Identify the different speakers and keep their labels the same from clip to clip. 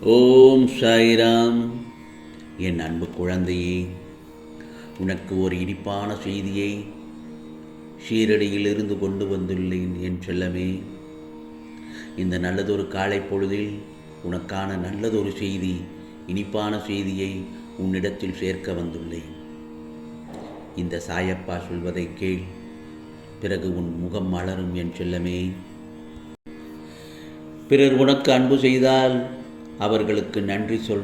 Speaker 1: ஓம் சாய்ராம். என் அன்பு குழந்தையே உனக்கு ஒரு இனிப்பான செய்தியை ஷீரடியிலிருந்து கொண்டு வந்துள்ளேன் என் செல்லமே. இந்த நல்லதொரு காலை பொழுதில் உனக்கான நல்லதொரு செய்தி இனிப்பான செய்தியை உன்னிடத்தில் சேர்க்க வந்துள்ளேன். இந்த சாயப்பா சொல்வதை கேள் பிறகு உன் முகம் மலரும் என் செல்லமே. பிறர் உனக்கு அன்பு செய்தால் அவர்களுக்கு நன்றி சொல்.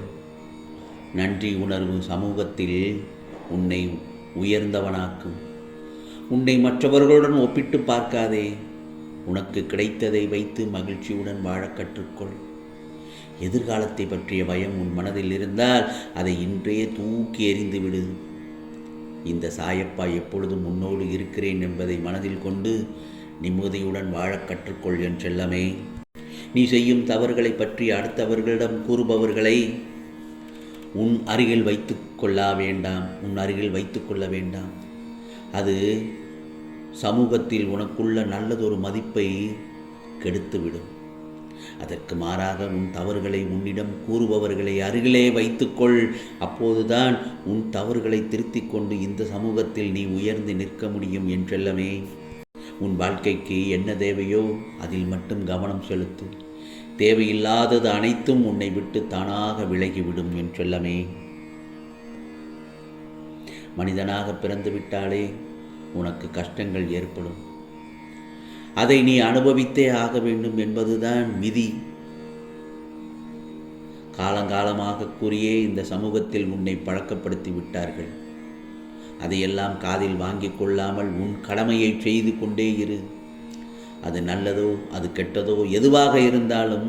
Speaker 1: நன்றி உணர்வு சமூகத்தில் உன்னை உயர்ந்தவனாக்கும். உன்னை மற்றவர்களுடன் ஒப்பிட்டு பார்க்காதே. உனக்கு கிடைத்ததை வைத்து மகிழ்ச்சியுடன் வாழக் கற்றுக்கொள். எதிர்காலத்தை பற்றிய பயம் உன் மனதில் இருந்தால் அதை இன்றையே தூக்கி எறிந்து விடு. இந்த சாயப்பா எப்பொழுதும் உன்னோடு இருக்கிறேன் என்பதை மனதில் கொண்டு நிம்மதியுடன் வாழ கற்றுக்கொள் என் செல்லமே. நீ செய்யும் தவறுகளை பற்றி அடுத்தவர்களிடம் கூறுபவர்களை உன் அருகில் வைத்து கொள்ள வேண்டாம். உன் அருகில் வைத்து கொள்ள வேண்டாம். அது சமூகத்தில் உனக்குள்ள நல்லதொரு மதிப்பை கெடுத்துவிடும். அதற்கு மாறாக உன் தவறுகளை உன்னிடம் கூறுபவர்களை அருகிலே வைத்துக்கொள் அப்போதுதான் உன் தவறுகளை திருத்திக் கொண்டு இந்த சமூகத்தில் நீ உயர்ந்து நிற்க முடியும் என்றெல்லாமே உன் வாழ்க்கைக்கு என்ன தேவையோ அதில் மட்டும் கவனம் செலுத்து. தேவையில்லாதது அனைத்தும் உன்னை விட்டு தானாக விலகிவிடும் என்றெல்லமே. மனிதனாக பிறந்துவிட்டாலே உனக்கு கஷ்டங்கள் ஏற்படும். அதை நீ அனுபவித்தே ஆக வேண்டும் என்பதுதான் விதி. காலங்காலமாக கூறியே இந்த சமூகத்தில் உன்னை பழக்கப்படுத்தி விட்டார்கள். அதையெல்லாம் காதில் வாங்கிக் கொள்ளாமல் உன் கடமையை செய்து கொண்டே இரு. அது நல்லதோ அது கெட்டதோ எதுவாக இருந்தாலும்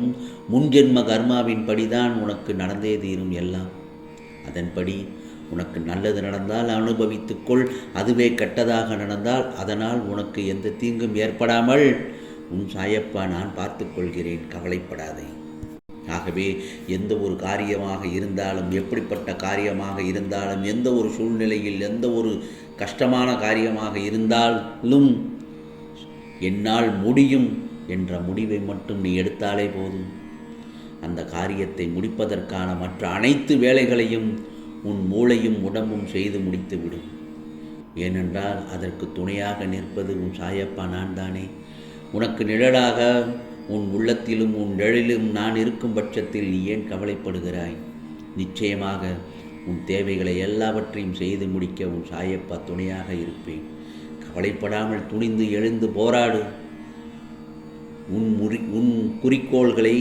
Speaker 1: முன்ஜென்ம கர்மாவின் படிதான் உனக்கு நடந்தே தீரும் எல்லாம். அதன்படி உனக்கு நல்லது நடந்தால் அனுபவித்துக்கொள். அதுவே கெட்டதாக நடந்தால் அதனால் உனக்கு எந்த தீங்கும் ஏற்படாமல் உன் சாயப்பா நான் பார்த்து கொள்கிறேன் கவலைப்படாதே. ஆகவே எந்த ஒரு காரியமாக இருந்தாலும் எப்படிப்பட்ட காரியமாக இருந்தாலும் எந்த ஒரு சூழ்நிலையில் எந்த ஒரு கஷ்டமான காரியமாக இருந்தாலும் என்னால் முடியும் என்ற முடிவை மட்டும் நீ எடுத்தாலே போதும். அந்த காரியத்தை முடிப்பதற்கான மற்ற அனைத்து வேலைகளையும் உன் மூளையும் உடம்பும் செய்து முடித்துவிடும். ஏனென்றால் அதற்கு துணையாக நிற்பது உன் சாயப்பா நான் தானே உனக்கு நிழலாக உன் உள்ளத்திலும் உன் நிழலிலும் நான் இருக்கும் பட்சத்தில் நீ ஏன் கவலைப்படுகிறாய்? நிச்சயமாக உன் தேவைகளை எல்லாவற்றையும் செய்து முடிக்க உன் சாயப்பா துணையாக இருப்பேன். கவலைப்படாமல் துணிந்து எழுந்து போராடு. உன் முறி உன் குறிக்கோள்களை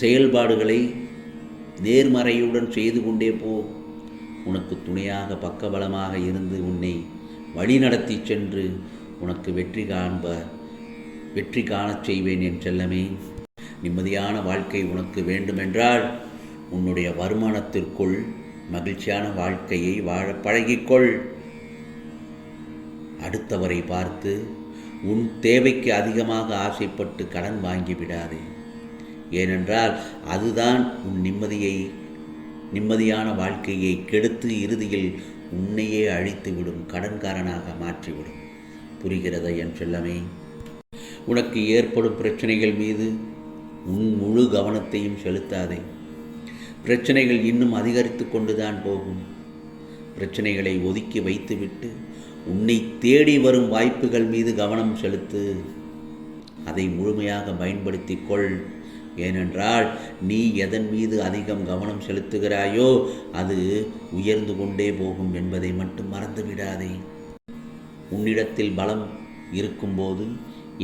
Speaker 1: செயல்பாடுகளை நேர்மறையுடன் செய்து கொண்டே போ. உனக்கு துணையாக பக்கபலமாக இருந்து உன்னை வழிநடத்தி சென்று உனக்கு வெற்றி காண்ப வெற்றி காணச் செய்வேன் என் செல்லமே. நிம்மதியான வாழ்க்கை உனக்கு வேண்டுமென்றால் உன்னுடைய வருமானத்திற்குள் மகிழ்ச்சியான வாழ்க்கையை வாழ பழகிக்கொள். அடுத்தவரை பார்த்து உன் தேவைக்கு அதிகமாக ஆசைப்பட்டு கடன் வாங்கிவிடாதே ஏனென்றால் அதுதான் உன் நிம்மதியை நிம்மதியான வாழ்க்கையை கெடுத்து இறுதியில் உன்னையே அழித்துவிடும் கடன்காரனாக மாற்றிவிடும். புரிகிறதா என் செல்லமே? உனக்கு ஏற்படும் பிரச்சனைகள் மீது உன் முழு கவனத்தையும் செலுத்தாதே. பிரச்சனைகள் இன்னும் அதிகரித்து கொண்டுதான் போகும். பிரச்சனைகளை ஒதுக்கி வைத்துவிட்டு உன்னை தேடி வரும் வாய்ப்புகள் மீது கவனம் செலுத்து. அதை முழுமையாக பயன்படுத்தி கொள் ஏனென்றால் நீ எதன் மீது அதிகம் கவனம் செலுத்துகிறாயோ அது உயர்ந்து கொண்டே போகும் என்பதை மட்டும் மறந்துவிடாதே. உன்னிடத்தில் பலம் இருக்கும்போது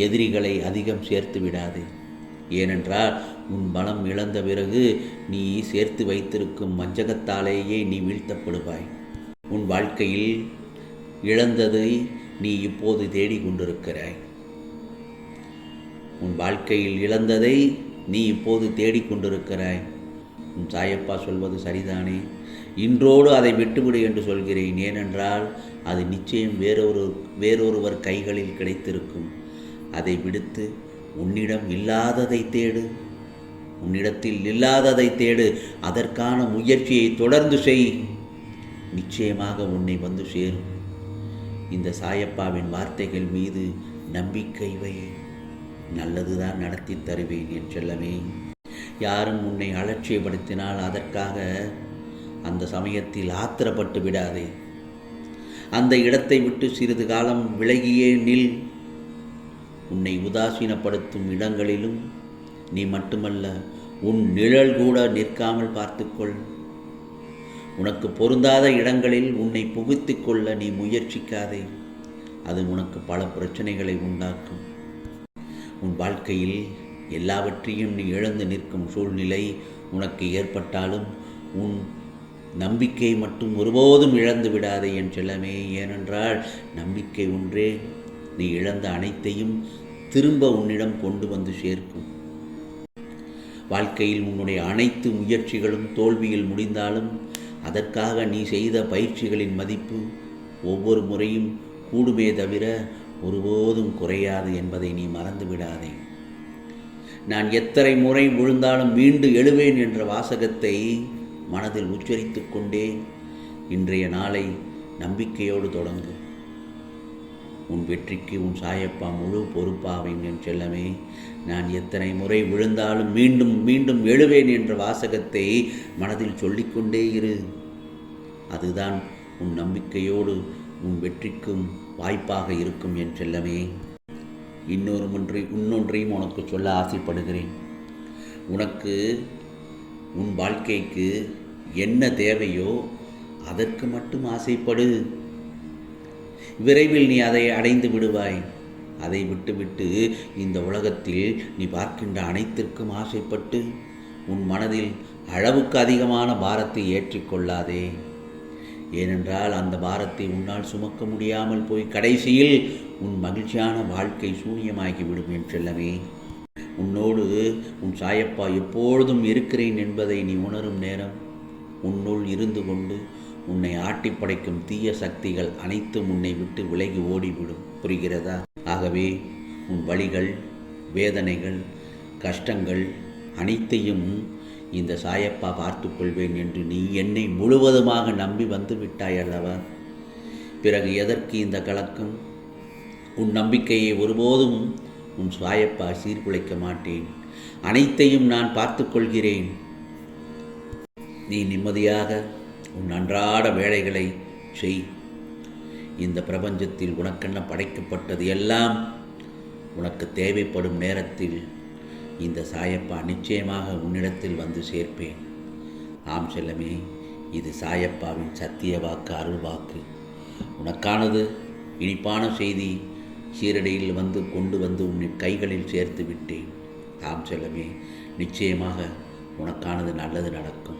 Speaker 1: எதிரிகளை அதிகம் சேர்த்து விடாதே. ஏனென்றால் உன் பலம் இழந்த பிறகு நீ சேர்த்து வைத்திருக்கும் வஞ்சகத்தாலேயே நீ வீழ்த்தப்படுவாய். உன் வாழ்க்கையில் இழந்ததை நீ இப்போது தேடிக் கொண்டிருக்கிறாய். உன் வாழ்க்கையில் இழந்ததை நீ இப்போது தேடிக்கொண்டிருக்கிறாய் உன் சாயப்பா சொல்வது சரிதானே? இன்றோடு அதை விட்டுவிடு என்று சொல்கிறேன். ஏனென்றால் அது நிச்சயம் வேறொரு வேறொருவர் கைகளில் கிடைத்திருக்கும். அதை விடுத்து உன்னிடம் இல்லாததை தேடு. உன்னிடத்தில் இல்லாததை தேடு. அதற்கான முயற்சியை தொடர்ந்து செய். நிச்சயமாக உன்னை வந்து சேரும். இந்த சாயப்பாவின் வார்த்தைகள் மீது நம்பிக்கை வை. நல்லதுதான் நடத்தி தருவேன் என் செல்லமே. யாரும் உன்னை அலட்சியப்படுத்தினால் அதற்காக அந்த சமயத்தில் ஆத்திரப்பட்டு விடாதே. அந்த இடத்தை விட்டு சிறிது காலம் விலகியே நில். உன்னை உதாசீனப்படுத்தும் இடங்களிலும் நீ மட்டுமல்ல உன் நிழல் கூட நிற்காமல் பார்த்துக்கொள். உனக்கு பொருந்தாத இடங்களில் உன்னை புகுத்திக் கொள்ள நீ முயற்சிக்காதே. அது உனக்கு பல பிரச்சனைகளை உண்டாக்கும். உன் வாழ்க்கையில் எல்லாவற்றையும் நீ இழந்து நிற்கும் சூழ்நிலை உனக்கு ஏற்பட்டாலும் உன் நம்பிக்கை மட்டும் ஒருபோதும் இழந்து விடாதே என் செல்லமே. ஏனென்றால் நம்பிக்கை ஒன்றே நீ இழந்த அனைத்தையும் திரும்ப உன்னிடம் கொண்டு வந்து சேர்க்கும். வாழ்க்கையில் உன்னுடைய அனைத்து முயற்சிகளும் தோல்வியில் முடிந்தாலும் அதற்காக நீ செய்த பயிற்சிகளின் மதிப்பு ஒவ்வொரு முறையும் கூடுமே தவிர ஒருபோதும் குறையாது என்பதை நீ மறந்து விடாதே நான் எத்தனை முறை விழுந்தாலும் மீண்டு எழுவேன் என்ற வாசகத்தை மனதில் உச்சரித்து கொண்டே இன்றைய நாளை நம்பிக்கையோடு தொடங்கு. உன் வெற்றிக்கு உன் சாயப்பா முழு பொறுப்பாவேன் என் செல்லமே. நான் எத்தனை முறை விழுந்தாலும் மீண்டும் மீண்டும் எழுவேன் என்ற வாசகத்தை மனதில் சொல்லிக்கொண்டே இரு. அதுதான் உன் நம்பிக்கையோடு உன் வெற்றிக்கும் வாய்ப்பாக இருக்கும் என் செல்லமே. இன்னொரு ஒன்றை இன்னொன்றையும் உனக்கு சொல்ல ஆசைப்படுகிறேன். உனக்கு உன் வாழ்க்கைக்கு என்ன தேவையோ அதற்கு மட்டும் ஆசைப்படு. விரைவில் நீ அதை அடைந்து விடுவாய். அதை விட்டுவிட்டு இந்த உலகத்தில் நீ பார்க்கின்ற அனைத்திற்கும் ஆசைப்பட்டு உன் மனதில் அளவுக்கு அதிகமான பாரத்தை ஏற்றிக்கொள்ளாதே. ஏனென்றால் அந்த பாரத்தை உன்னால் சுமக்க முடியாமல் போய் கடைசியில் உன் மகிழ்ச்சியான வாழ்க்கை சூன்யமாகிவிடும் என் செல்லமே. உன்னோடு உன் சாயப்பா எப்பொழுதும் இருக்கிறேன் என்பதை நீ உணரும் நேரம் உன்னுள் இருந்து கொண்டு உன்னை ஆட்டி படைக்கும் தீய சக்திகள் அனைத்தும் உன்னை விட்டு விலகி ஓடிவிடும். புரிகிறதா? ஆகவே உன் வழிகள் வேதனைகள் கஷ்டங்கள் அனைத்தையும் இந்த சாயப்பா பார்த்து கொள்வேன் என்று நீ என்னை முழுவதுமாக நம்பி வந்து விட்டாய் அல்லவா? பிறகு எதற்கு இந்த கலக்கம்? உன் நம்பிக்கையை ஒருபோதும் உன் சாயப்பா சீர்குலைக்க மாட்டேன். அனைத்தையும் நான் பார்த்து கொள்கிறேன். நீ நிம்மதியாக உன் அன்றாட வேலைகளை செய். இந்த பிரபஞ்சத்தில் உனக்கென்ன படைக்கப்பட்டது எல்லாம் உனக்கு தேவைப்படும் நேரத்தில் இந்த சாயப்பா நிச்சயமாக உன்னிடத்தில் வந்து சேர்ப்பேன். ஆம் செல்லமே இது சாயப்பாவின் சத்திய வாக்கு அருள் வாக்கு. உனக்கானது இனிப்பான செய்தி சீரடியில் வந்து கொண்டு வந்து உன் கைகளில் சேர்த்து விட்டேன். ஆம் செல்லமே நிச்சயமாக உனக்கானது நல்லது நடக்கும்.